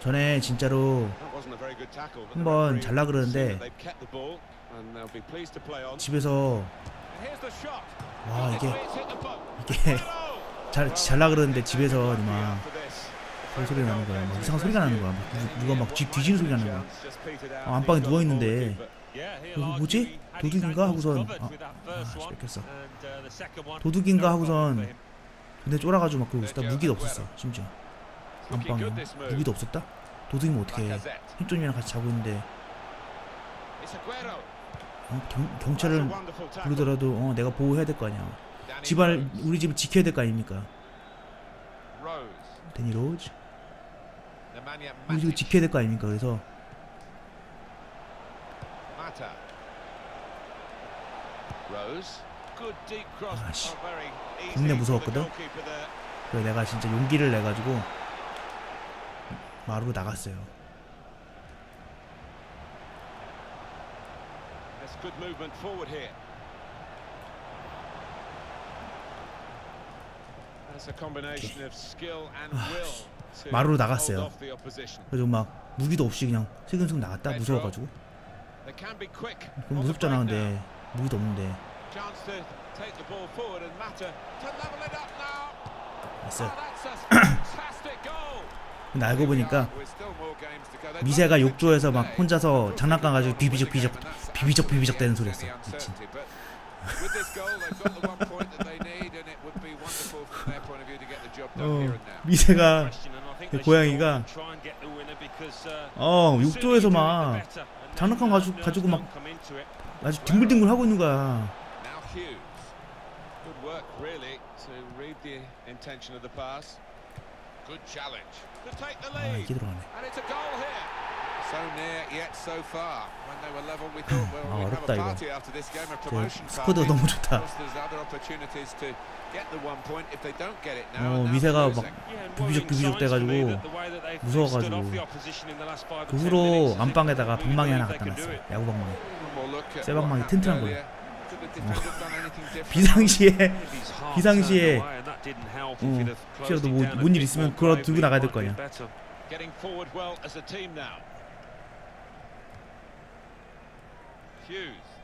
전에 진짜로 한번 잘라 그러는데 집에서 와 이게 이게 잘 잘라 그러는데 집에서 막 그런 소리 나는 거야. 막 이상한 소리가 나는 거야. 막 누- 누가 막 집 뒤지는 소리 나는 거야. 어, 안방에 누워 있는데 이거 뭐지? 도둑인가 하고선 아, 아 씨, 뺏겼어. 도둑인가 하고선 근데 쫄아가지고 막 그러고 있었다. 무기도 없었어. 심지어 안방에 무기도 없었다. 도둑이면 어떻게 해? 힘존이랑 같이 자고 있는데. 어, 경, 경찰을 부르더라도 어, 내가 보호해야 될 거 아니야. 집안 우리 집을 지켜야 될 거 아닙니까? 데니 로즈 우리 집을 지켜야 될 거 아닙니까? 그래서? 아씨, 국내 무서웠거든? 그래 내가 진짜 용기를 내 가지고 마루로 나갔어요. To 마루로 나갔어요. 그래서 막 무기도 없이 그냥 슬금슬금 나갔다 무서워가지고. 그럼 무섭잖아. 근데 무기도 없는데 take 근데 알고 보니까 미세가 욕조에서 막. 혼자서 장난감 가지고 비비적 비비적 비비적 비비적 대는 소리였어. 미친. 어. 미세가 그 고양이가 어 욕조에서 막 장난감 가지고 가지고 막 아주 뒹굴뒹굴 하고 있는 거야. Good challenge to take the 아 lead, 이게 들어가네. and it's a goal here. So near yet so far. When they were level, we thought, well, 아, we'd have 어렵다, a 이거. party after this game, a 저 promotion 스쿼드가. 너무 좋다. course, there's other opportunities to get the one point if they don't get it now. 어 미세가 막. 비비적 비비적 돼가지고 무서워가지고 그 후로 안방에다가 방망이 하나 갖다 놨어. 야구 방망이. 쇠방망이 what 튼튼한 거예요. different? 비상시에 비상시에 어, 혹시라도 뭐- 뭔일 있으면 그거 들고 나가야 될 거 아니야. Team now. Hughes.